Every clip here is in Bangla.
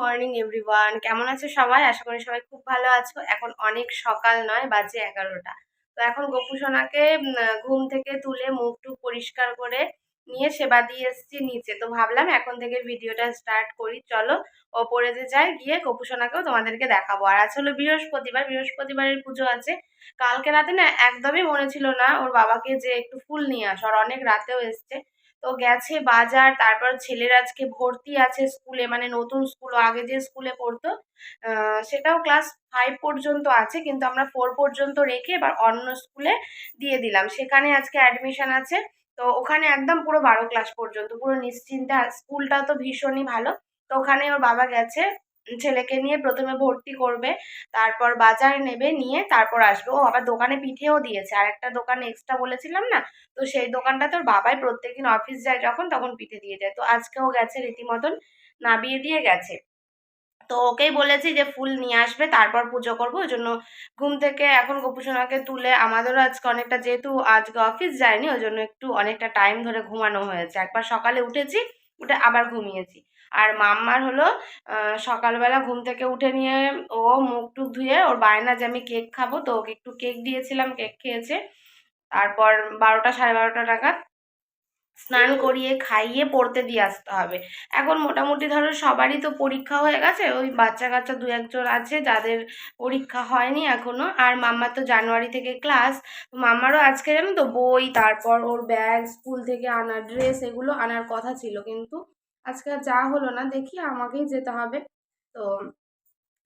মর্নিং এভরিওয়ান কেমন আছো সবাই? আশা করি সবাই খুব ভালো আছো। এখন অনেক সকাল নয়, বাজে এগারোটা। তো এখন গোপু সোনাকে ঘুম থেকে তুলে মুখ টুক পরিষ্কার করে নিয়ে সেবা দিয়ে এসেছি নিচে। তো ভাবলাম এখন থেকে ভিডিওটা স্টার্ট করি। চলো, ওপরে যে যাই, গিয়ে গোপু সোনাকেও তোমাদেরকে দেখাবো। আর আজ হলো বৃহস্পতিবার। বৃহস্পতিবারের পুজো আছে। কালকে রাতে না, একদমই মনে ছিল না ওর বাবাকে যে একটু ফুল নিয়ে আস। অনেক রাতেও এসছে। তো গেছে বাজার, তারপর ছেলের আজকে ভর্তি আছে স্কুলে মানে নতুন স্কুল, আগে যে স্কুলে পড়তো সেটাও ক্লাস ফাইভ পর্যন্ত আছে, কিন্তু আমরা ফোর পর্যন্ত রেখে এবার অন্য স্কুলে দিয়ে দিলাম। সেখানে আজকে অ্যাডমিশন আছে, তো ওখানে একদম পুরো বারো ক্লাস পর্যন্ত, পুরো নিশ্চিন্তে স্কুলটা তো ভীষণই ভালো। তো ওখানে ওর বাবা গেছে ছেলেকে নিয়ে প্রথমে ভর্তি করবে, তারপর বাজার নেবে, নিয়ে তারপর আসবে। ও আবার দোকানে পিঠেও দিয়েছে। আর একটা দোকান এক্সট্রা বলেছিলাম না? তো সেই দোকানটা তোর বাবাই প্রত্যেকদিন অফিস যায় যখন, তখন পিঠে দিয়ে যায় তো আজকেও গেছে রীতিমতন নাবিয়ে দিয়ে গেছে। তো ওকেই বলেছি যে ফুল নিয়ে আসবে, তারপর পুজো করব। ওই জন্য ঘুম থেকে এখন গোপুসোনাকে তুলে আমাদেরও আজকে অনেকটা, যেহেতু আজকে অফিস যায়নি, ওই জন্য একটু অনেকটা টাইম ধরে ঘুমানো হয়েছে। একবার সকালে উঠেছি, উঠে আবার ঘুমিয়েছি। আর মাম্মার হলো সকালবেলা ঘুম থেকে উঠে নিয়ে ও মুখ টুক ধুয়ে ওর বায়না যে আমি কেক খাব, তো ওকে একটু কেক দিয়েছিলাম, কেক খেয়েছে। তারপর বারোটা, সাড়ে বারোটা নাগাদ স্নান করিয়ে, খাইয়ে, পড়তে দিয়ে আসতে হবে। এখন মোটামুটি ধরো সবারই তো পরীক্ষা হয়ে গেছে, ওই বাচ্চা কাচ্চা দু একজন আছে যাদের পরীক্ষা হয়নি এখনও। আর মাম্মার তো জানুয়ারি থেকে ক্লাস মাম্মারও আজকে জানো তো বই, তারপর ওর ব্যাগ, স্কুল থেকে আনা ড্রেস, এগুলো আনার কথা ছিল। কিন্তু আজকে যা হলো না, দেখি আমাকেই যেতে হবে। তো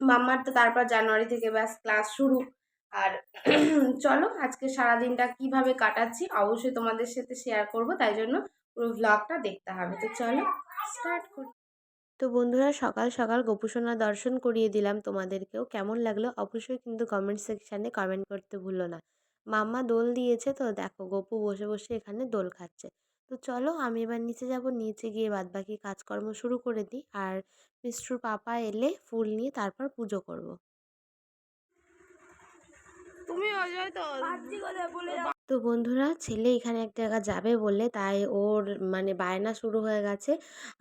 মাম্মার তো তারপর জানুয়ারি থেকে ব্যাস ক্লাস শুরু। আর চলো আজকে সারাদিনটা কীভাবে কাটাচ্ছি অবশ্যই তোমাদের সাথে শেয়ার করব, তাই জন্য পুরো ভ্লগটা দেখতে হবে। তো চলো স্টার্ট করি। তো বন্ধুরা, সকাল সকাল গোপুসোনা দর্শন করিয়ে দিলাম তোমাদেরকেও। কেমন লাগল অবশ্যই কিন্তু কমেন্ট সেকশানে কমেন্ট করতে ভুলো না। মাম্মা দোল দিয়েছে, তো দেখো গপু বসে বসে এখানে দোল খাচ্ছে। তো চলো আমি এবার নিচে যাব। নিচে গিয়ে বাদবাকি কাজকর্ম শুরু করে দিই। আর মিষ্টুর পাপা এলে ফুল নিয়ে তারপর পুজো করব। তুমি তো। বন্ধুরা ছেলে এখানে এক জায়গা যাবে বলে তাই ওর মানে বায়না শুরু হয়ে গেছে।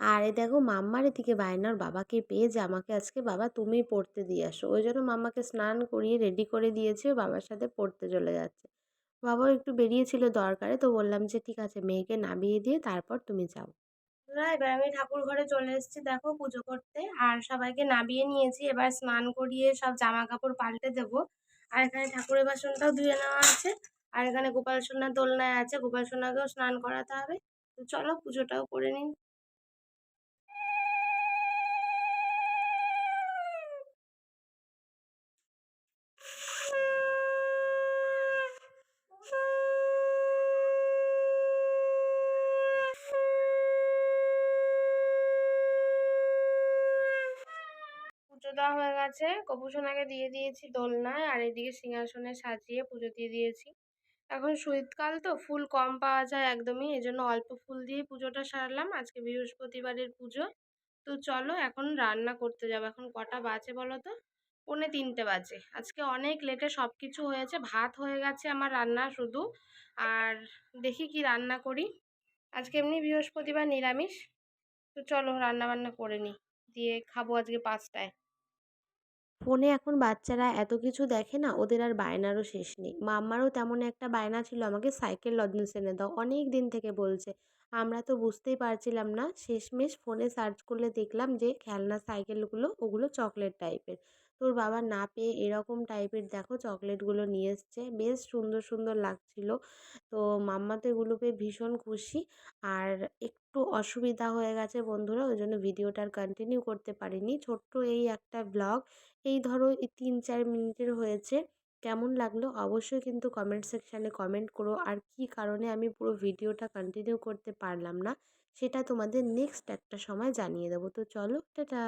আর এই দেখো মাম্মার এদিকে বায়নার বাবাকে পেয়ে যে আমাকে আজকে বাবা তুমি পড়তে দিয়ে আসো। ওই জন্য মাম্মাকে স্নান করিয়ে রেডি করে দিয়েছে ও বাবার সাথে পড়তে চলে যাচ্ছে। বাবাও একটু বেরিয়েছিল দরকারে, তো বললাম যে, ঠিক আছে, মেয়েকে নামিয়ে দিয়ে তারপর তুমি যাও। এবার আমি ঠাকুর ঘরে চলে এসেছি, দেখো পুজো করতে। আর সবাইকে নামিয়ে নিয়েছি, এবার স্নান করিয়ে সব জামা কাপড় পাল্টে দেবো। আর এখানে ঠাকুরের বাসনটাও ধুয়ে নেওয়া আছে। আর এখানে গোপাল সোনার দোলনায় আছে, গোপাল সোনাকেও স্নান করাতে হবে। তো চলো পুজোটাও করে নিই। দেওয়া হয়ে গেছে। গোপুসোনাকে দিয়ে দিয়েছি দোলনায় আর এদিকে সিংহাসনে সাজিয়ে পুজো দিয়ে দিয়েছি। এখন শীতকাল তো, ফুল কম পাওয়া যায় একদমই। এই জন্য অল্প ফুল দিয়ে পুজোটা সারলাম। আজকে বৃহস্পতিবারের পুজো। তো চলো এখন রান্না করতে যাব। এখন কটা বাজে বলো তো? পৌনে তিনটে বাজে। আজকে অনেক লেটে সব কিছু হয়েছে। ভাত হয়ে গেছে আমার রান্না শুধু। আর দেখি কি রান্না করি। আজকে এমনি বৃহস্পতিবার নিরামিষ। তো চলো রান্না বান্না করে নিই। দিয়ে খাব আজকে পাঁচটায়। ফোনে এখন বাচ্চারা এত কিছু দেখে না, ওদের আর বায়নারও শেষ নেই। মাম্মারও তেমন একটা বায়না ছিল, আমাকে সাইকেল লজেন্স এনে দাও, অনেক দিন থেকে বলছে। আমরা তো বুঝতেই পারছিলাম না। শেষমেশ ফোনে সার্চ করলে দেখলাম যে, খেলনা, সাইকেলগুলো, ওগুলো চকলেট টাইপের। তোর বাবা না পেয়ে এরকম টাইপের দেখো চকলেটগুলো নিয়ে এসছে। বেশ সুন্দর সুন্দর লাগছিল। তো মাম্মা তো এগুলো পেয়ে ভীষণ খুশি। আর একটু অসুবিধা হয়ে গেছে বন্ধুরা, ওই জন্য ভিডিওটা আর কন্টিনিউ করতে পারিনি। ছোট্ট এই একটা ব্লগ এই ধরো তিন চার মিনিটের হয়েছে। কেমন লাগল অবশ্যই কিন্তু কমেন্ট সেকশানে কমেন্ট করো। আর কী কারণে আমি পুরো ভিডিওটা কন্টিনিউ করতে পারলাম না, সেটা তোমাদের নেক্সট একটা সময় জানিয়ে দেবো। তো চলো, টাটা!